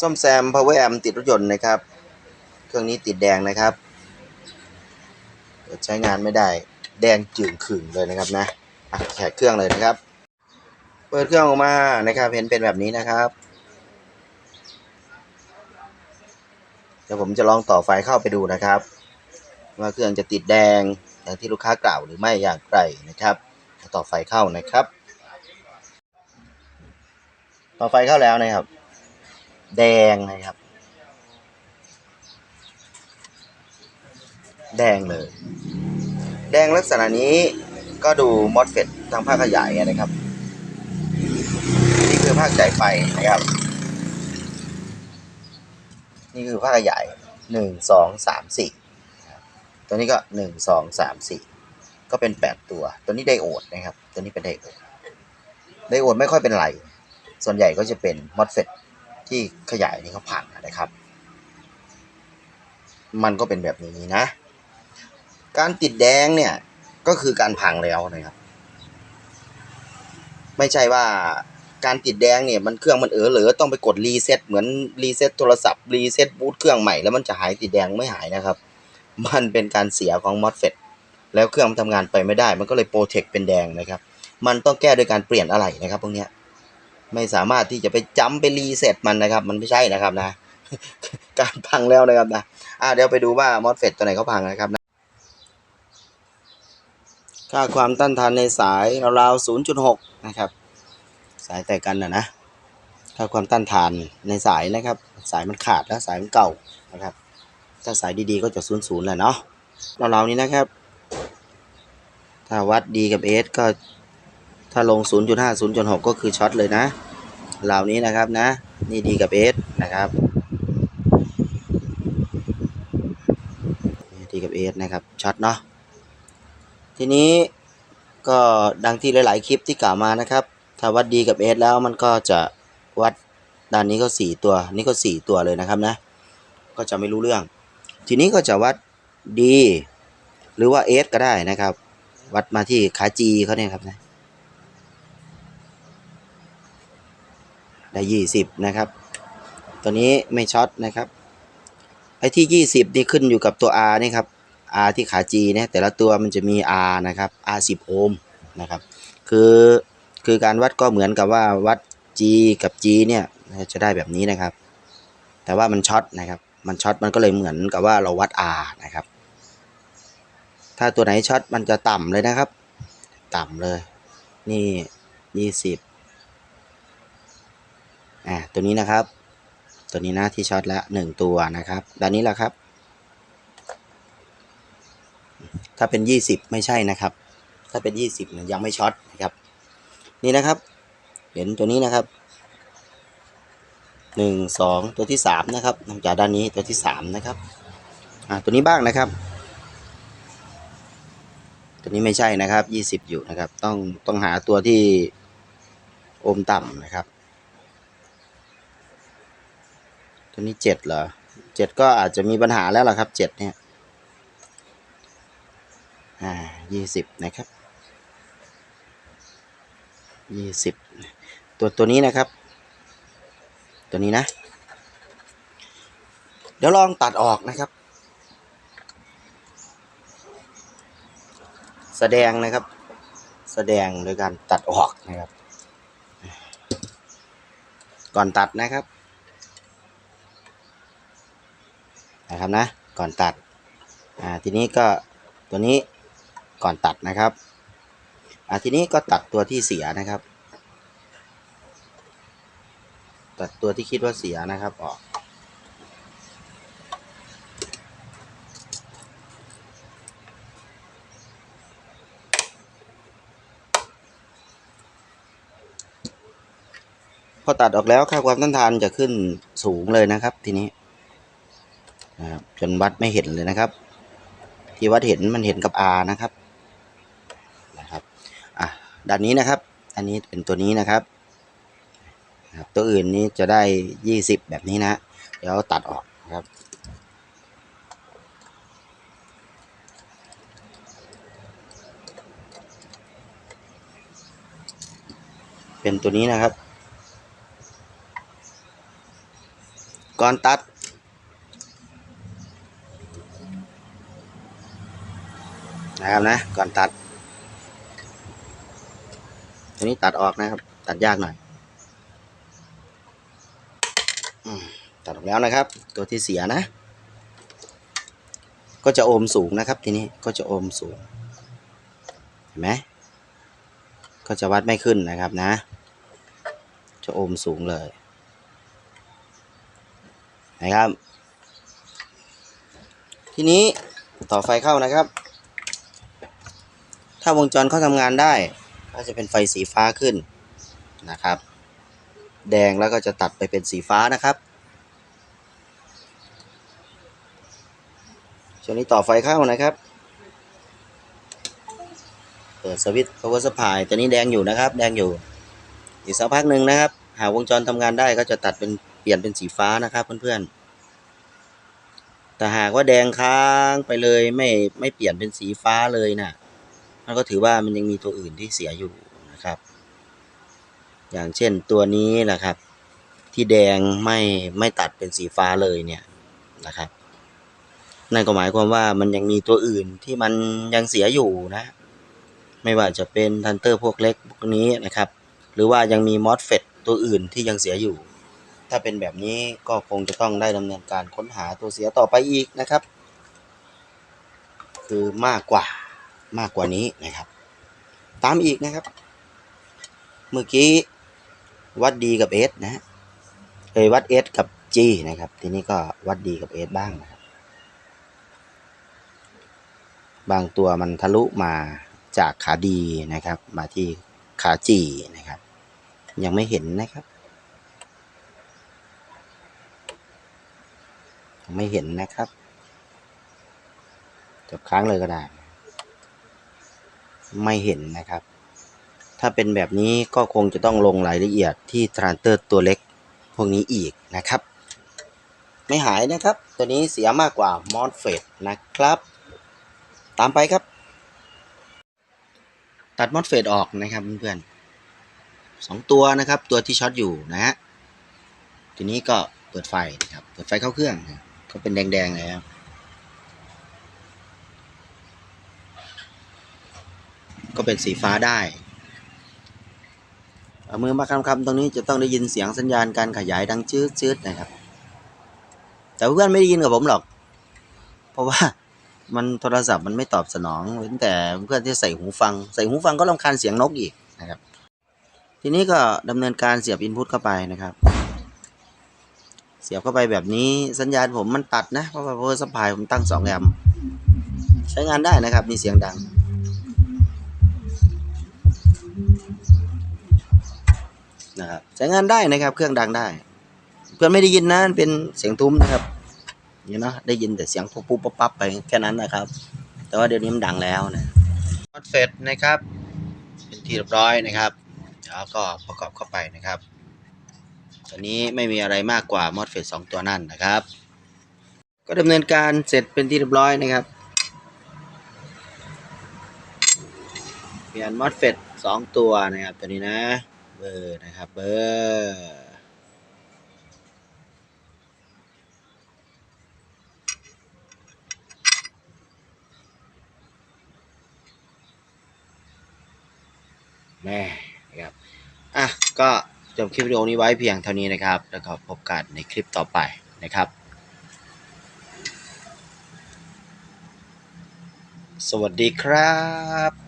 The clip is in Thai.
ซ่อมแซม power amp ติดรถยนต์นะครับ เครื่องนี้ติดแดงนะครับใช้งานไม่ได้แดงจืดขึงเลยนะครับนะอะแขกเครื่องเลยนะครับ เปิดเครื่องออกมานะครับ เห็นเป็นแบบนี้นะครับเดี๋ยวผมจะลองต่อไฟเข้าไปดูนะครับ ว่าเครื่องจะติดแดงอย่างที่ลูกค้ากล่าวหรือไม่อย่างไรนะครับต่อไฟเข้านะครับ ต่อไฟเข้าแล้วนะครับ แดงนะครับ แดงเลย แดงลักษณะนี้ก็ดูมอสเฟตทางภาคขยายนะครับ นี่คือภาคจ่ายไฟนะครับ นี่คือภาคขยายหนึ่งสองสามสี่ตัวนี้ก็หนึ่งสองสามสี่ก็เป็นแปดตัว ตัวนี้ไดโอดนะครับ ตัวนี้เป็นไดโอดไดโอดไม่ค่อยเป็นไร ส่วนใหญ่ก็จะเป็นมอสเฟต ที่ขยายนี่เขาพังนะครับ มันก็เป็นแบบนี้นะ การติดแดงเนี่ยก็คือการพังแล้วนะครับ ไม่ใช่ว่าการติดแดงเนี่ยมันเครื่องมันเออเหลือต้องไปกดรีเซ็ตเหมือนรีเซ็ตโทรศัพท์รีเซ็ตบูตเครื่องใหม่แล้วมันจะหายติดแดงไม่หายนะครับ มันเป็นการเสียของมอสเฟตแล้วเครื่องมันทำงานไปไม่ได้ มันก็เลยโปรเทคเป็นแดงนะครับ มันต้องแก้โดยการเปลี่ยนอะไรนะครับพวกนี้ ไม่สามารถที่จะไปจัมไปรีเซ็ตมันนะครับ มันไม่ใช่นะครับนะ การพังแล้วนะครับนะอ่าเดี๋ยวไปดูว่ามอสเฟตตัวไหนเขาพังนะครับนะค่าความต้านทานในสายราวๆ0.6 นะครับ สายแต่กันนะนะค่าความต้านทานในสายนะครับ สายมันขาดแล้วสายมันเก่านะครับ ถ้าสายดีๆก็จะศูนย์ศูนย์แหละเนาะเราๆนี้นะครับถ้าวัดดีกับเอสก็ถ้าลง 0.5 0.6 ก็คือช็อตเลยนะ เหล่านี้นะครับนะ นี่ดีกับเอสนะครับนี่ดีกับเอสนะครับช็อตเนาะทีนี้ก็ดังที่หลาย ๆ คลิปที่กล่าวมานะครับ ถ้าวัดดีกับเอสแล้วมันก็จะวัดด้านนี้ก็สี่ตัว นี่ก็สี่ตัวเลยนะครับนะ ก็จะไม่รู้เรื่อง ทีนี้ก็จะวัดดีหรือว่าเอสก็ได้นะครับ วัดมาที่ขาจีเขาเนี่ยครับนะ ได้ยี่สิบนะครับ ตัวนี้ไม่ช็อตนะครับไอ้ที่ยี่สิบนี่ขึ้นอยู่กับตัว R นี่ครับ R ที่ขา G เนี่ยแต่ละตัวมันจะมี R นะครับ R 10 โอห์มนะครับ คือคือการวัดก็เหมือนกับว่าวัด G กับ G เนี่ยจะได้แบบนี้นะครับ แต่ว่ามันช็อตนะครับ มันช็อตมันก็เลยเหมือนกับว่าเราวัด R นะครับ ถ้าตัวไหนช็อตมันจะต่ำเลยนะครับ ต่ำเลย นี่ยี่สิบ อ่าตัวนี้นะครับ ตัวนี้นะที่ช็อตแล้วหนึ่งตัวนะครับด้านนี้แหละครับ ถ้าเป็นยี่สิบไม่ใช่นะครับ ถ้าเป็นยี่สิบเนี่ยยังไม่ช็อตนะครับ นี่นะครับ เห็นตัวนี้นะครับหนึ่งสองตัวที่สามนะครับนอกจากด้านนี้ตัวที่สามนะครับอ่าตัวนี้บ้างนะครับ ตัวนี้ไม่ใช่นะครับยี่สิบอยู่นะครับ ต้องต้องหาตัวที่โอมต่ำนะครับ ตัวนี้เจ็ดเหรอเจ็ดก็อาจจะมีปัญหาแล้วล่ะครับเจ็ดเนี่ยอ่ายี่สิบนะครับยี่สิบตัวตัวนี้นะครับ ตัวนี้นะ เดี๋ยวลองตัดออกนะครับ แสดงนะครับ แสดงโดยการตัดออกนะครับ ก่อนตัดนะครับ นะครับนะ ก่อนตัดอ่าทีนี้ก็ตัวนี้ก่อนตัดนะครับอ่าทีนี้ก็ตัดตัวที่เสียนะครับ ตัดตัวที่คิดว่าเสียนะครับออกพอตัดออกแล้วค่าความต้านทานจะขึ้นสูงเลยนะครับ ทีนี้ จนวัดไม่เห็นเลยนะครับ ที่วัดเห็นมันเห็นกับ R นะครับนะครับอะด้านนี้นะครับ อันนี้เป็นตัวนี้นะครับนะครับตัวอื่นนี้จะได้ยี่สิบแบบนี้นะเดี๋ยวตัดออกนะครับเป็นตัวนี้นะครับ ก่อนตัด นะครับนะ ก่อนตัดตัวนี้ตัดออกนะครับ ตัดยากหน่อยอตัดออกแล้วนะครับ ตัวที่เสียนะ ก็จะโอมสูงนะครับทีนี้ก็จะโอมสูง เห็นไหมก็จะวัดไม่ขึ้นนะครับนะ จะโอมสูงเลยนะครับ ทีนี้ต่อไฟเข้านะครับ ถ้าวงจรเขาทำงานได้ ก็จะเป็นไฟสีฟ้าขึ้นนะครับ แดงแล้วก็จะตัดไปเป็นสีฟ้านะครับช่วงนี้ต่อไฟเข้านะครับ เปิดสวิตช์ power supply ตัวนี้แดงอยู่นะครับ แดงอยู่ อีกสักพักหนึ่งนะครับ หากวงจรทำงานได้ก็จะตัดเป็นเปลี่ยนเป็นสีฟ้านะครับเพื่อนๆ แต่หากว่าแดงค้างไปเลยไม่ไม่เปลี่ยนเป็นสีฟ้าเลยน่ะ มันก็ถือว่ามันยังมีตัวอื่นที่เสียอยู่นะครับ อย่างเช่นตัวนี้นะครับ ที่แดงไม่ไม่ตัดเป็นสีฟ้าเลยเนี่ยนะครับ นั่นก็หมายความว่ามันยังมีตัวอื่นที่มันยังเสียอยู่นะ ไม่ว่าจะเป็นทันเตอร์พวกเล็กพวกนี้นะครับ หรือว่ายังมีมอสเฟตตัวอื่นที่ยังเสียอยู่ ถ้าเป็นแบบนี้ก็คงจะต้องได้ดำเนินการค้นหาตัวเสียต่อไปอีกนะครับ คือมากกว่า มากกว่านี้นะครับ ตามอีกนะครับ เมื่อกี้วัดดีกับเอสนะฮะเอยวัดเอสกับจีนะครับ ทีนี้ก็วัดดีกับเอสบ้างนะครับ บางตัวมันทะลุมาจากขาดีนะครับ มาที่ขาจีนะครับ ยังไม่เห็นนะครับไม่เห็นนะครับ จบค้างเลยก็ได้ ไม่เห็นนะครับ ถ้าเป็นแบบนี้ก็คงจะต้องลงรายละเอียดที่ทรานเตอร์ตัวเล็กพวกนี้อีกนะครับ ไม่หายนะครับ ตัวนี้เสียมากกว่ามอสเฟตนะครับ ตามไปครับ ตัดมอสเฟตออกนะครับเพื่อนๆสองตัวนะครับ ตัวที่ช็อตอยู่นะฮะทีนี้ก็เปิดไฟนะครับ เปิดไฟเข้าเครื่อง ก็เป็นแดงๆแล้ว ก็เป็นสีฟ้าได้เอามือมาคำๆตรงนี้จะต้องได้ยินเสียงสัญญาณการขยายดังจืดจืดๆนะครับ แต่เพื่อนไม่ได้ยินกับผมหรอก เพราะว่ามันโทรศัพท์มันไม่ตอบสนองเว้นแต่เพื่อนที่ใส่หูฟัง ใส่หูฟังก็รำคาญเสียงนกอีกนะครับ ทีนี้ก็ดำเนินการเสียบอินพุตเข้าไปนะครับ เสียบเข้าไปแบบนี้สัญญาณผมมันตัดนะ เพราะว่า power supply ผมตั้ง2แอมใช้งานได้นะครับ มีเสียงดัง นะครับใช้งานได้นะครับ เครื่องดังได้ เพื่อนไม่ได้ยินนะเป็นเสียงทุ้มนะครับนี่เนาะได้ยินแต่เสียงปุ๊บปุ๊บปั๊บปั๊บไปแค่นั้นนะครับ แต่ว่าเดี๋ยวนี้มันดังแล้วนะมอสเฟตนะครับ เป็นที่เรียบร้อยนะครับแล้วก็ประกอบเข้าไปนะครับตัวนี้ไม่มีอะไรมากกว่ามอสเฟตสองตัวนั่นนะครับ ก็ดำเนินการเสร็จเป็นที่เรียบร้อยนะครับ เปลี่ยนมอสเฟตสองตัวนะครับตัวนี้นะ เบอร์นะครับเบอร์แม่นะครับอะก็จบคลิปวิดีโอนี้ไว้เพียงเท่านี้นะครับ แล้วก็พบกันในคลิปต่อไปนะครับ สวัสดีครับ